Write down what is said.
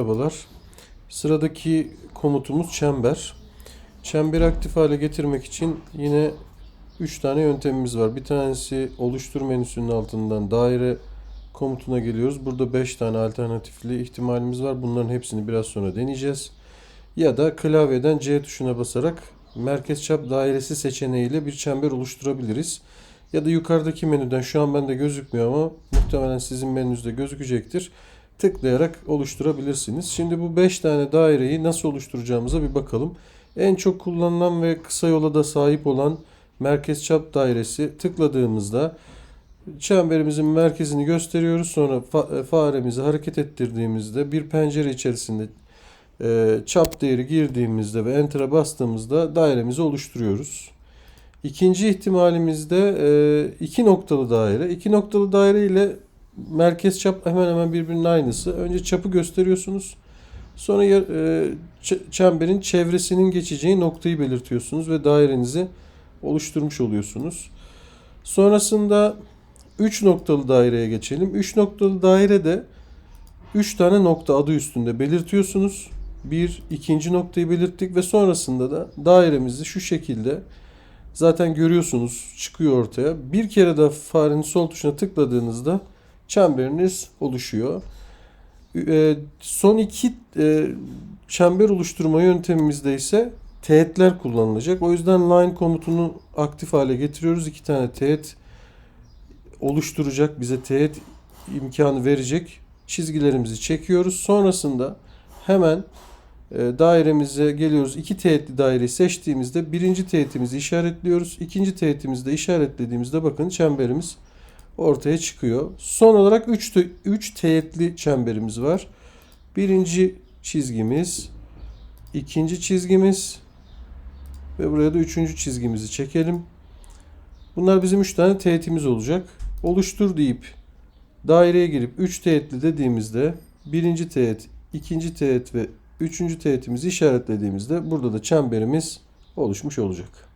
Merhabalar. Sıradaki komutumuz çember. Çemberi aktif hale getirmek için yine 3 tane yöntemimiz var. Bir tanesi oluştur menüsünün altından daire komutuna geliyoruz. Burada 5 tane alternatifli ihtimalimiz var. Bunların hepsini biraz sonra deneyeceğiz. Ya da klavyeden C tuşuna basarak merkez çap dairesi seçeneğiyle bir çember oluşturabiliriz. Ya da yukarıdaki menüden şu an bende gözükmüyor ama muhtemelen sizin menünüzde gözükecektir tıklayarak oluşturabilirsiniz. Şimdi bu 5 tane daireyi nasıl oluşturacağımıza bir bakalım. En çok kullanılan ve kısa yola da sahip olan merkez çap dairesi tıkladığımızda çemberimizin merkezini gösteriyoruz. Sonra fa- faremizi hareket ettirdiğimizde bir pencere içerisinde e, çap değeri girdiğimizde ve enter'a bastığımızda dairemizi oluşturuyoruz. İkinci ihtimalimizde e, iki noktalı daire. İki noktalı daire ile merkez çap hemen hemen birbirinin aynısı. Önce çapı gösteriyorsunuz. Sonra e, çemberin çevresinin geçeceği noktayı belirtiyorsunuz ve dairenizi oluşturmuş oluyorsunuz. Sonrasında 3 noktalı daireye geçelim. 3 noktalı dairede 3 tane nokta adı üstünde belirtiyorsunuz. Bir, ikinci noktayı belirttik ve sonrasında da dairemizi şu şekilde zaten görüyorsunuz çıkıyor ortaya. Bir kere daha farenin sol tuşuna tıkladığınızda çemberiniz oluşuyor. Ee, Son iki e, çember oluşturma yöntemimizde ise teğetler kullanılacak. O yüzden line komutunu aktif hale getiriyoruz. İki tane teğet oluşturacak, bize teğet imkanı verecek çizgilerimizi çekiyoruz. Sonrasında hemen e, dairemize geliyoruz. İki teğetli daireyi seçtiğimizde birinci teğetimizi işaretliyoruz. İkinci teğetimizi de işaretlediğimizde bakın çemberimiz ortaya çıkıyor. Son olarak 3 3 teğetli çemberimiz var. Birinci çizgimiz, ikinci çizgimiz ve buraya da üçüncü çizgimizi çekelim. Bunlar bizim 3 tane teğetimiz olacak. Oluştur deyip daireye girip 3 teğetli dediğimizde birinci teğet, ikinci teğet ve üçüncü teğetimizi işaretlediğimizde burada da çemberimiz oluşmuş olacak.